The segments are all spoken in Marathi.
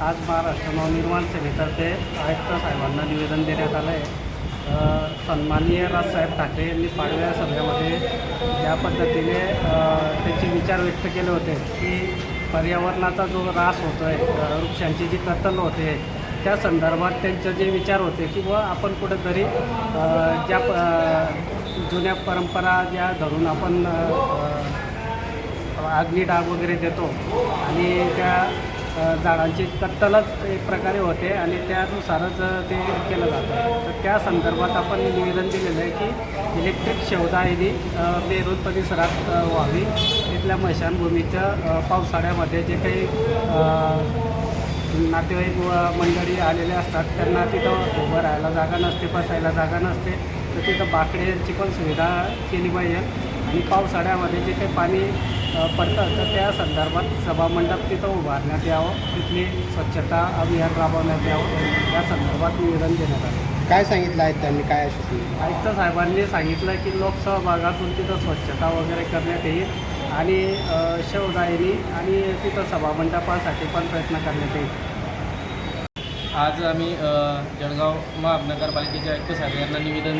आज महाराष्ट्र नवनिर्माण सेनेतर्फे आयुक्त साहेबांना निवेदन देण्यात आलं आहे. सन्माननीय राजसाहेब ठाकरे यांनी पाडव्या सभेमध्ये ज्या पद्धतीने त्यांचे विचार व्यक्त केले होते की पर्यावरणाचा जो ऱ्हास होतो आहे वृक्षांची जी कत्तल होते त्या संदर्भात त्यांचे जे विचार होते की व आपण कुठंतरी ज्या प- जुन्या परंपरा ज्या धरून आपण अ, अग्निडाग वगैरे देतो आणि त्या झाडांची कत्तलच एक प्रकारे होते आणि त्यानुसारच ते केलं जातं. तर त्या संदर्भात आपण निवेदन दिलेलं आहे की इलेक्ट्रिक शेवदायनी मेरूर परिसरात व्हावी. तिथल्या मशानभूमीच्या पावसाळ्यामध्ये जे काही नातेवाईक व मंडळी आलेले असतात त्यांना तिथं उभं राहायला जागा नसते बसायला जागा नसते. तर तिथं बाकड्यांची पण सुविधा केली पाहिजे. आणि पावसाळ्यामध्ये जे काही पाणी पडतं. तर त्या संदर्भात सभामंडप तिथं उभारण्यात यावं. तिथली स्वच्छता अभियान राबवण्यात यावं. या संदर्भात निवेदन देण्यात आलं. काय सांगितलं आहे त्यांनी? काय दिलं? आयुक्त साहेबांनी सांगितलं की लोकसभा भागातून तिथं स्वच्छता वगैरे करण्यात येईल आणि शेवदायनी आणि तिथं सभामंडपासाठी पण प्रयत्न करण्यात येईल. आज आम्ही जळगाव महानगरपालिकेच्या आयुक्त साहेब यांना निवेदन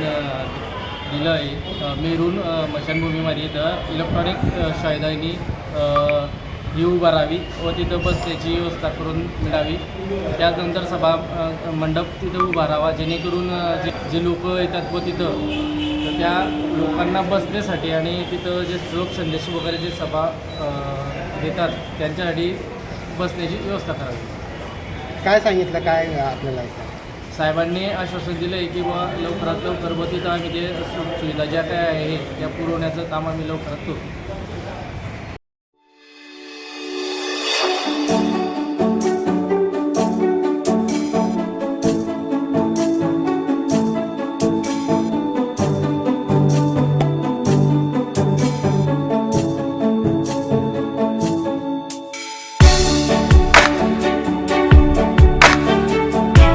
दिलं आहे मेरून मशानभूमीमध्ये इथं इलेक्ट्रॉनिक अ, शायदानी ही उभारावी व तिथं बसण्याची व्यवस्था करून मिळावी. त्यानंतर सभा मंडप तिथं उभारावा जेणेकरून जे जे लोक येतात व तिथं त्या लोकांना बसण्यासाठी आणि तिथं जे श्लोक संदेश वगैरे जे सभा देतात त्यांच्यासाठी बसण्याची व्यवस्था करावी. काय सांगितलं? काय आपल्याला साहेबांनी आश्वासन दिलं आहे की बुवा लवकरात लवकर व तिथं आम्ही ते सुख सुविधा ज्या काय आहे त्या पुरवण्याचं काम आम्ही लवकरात करू.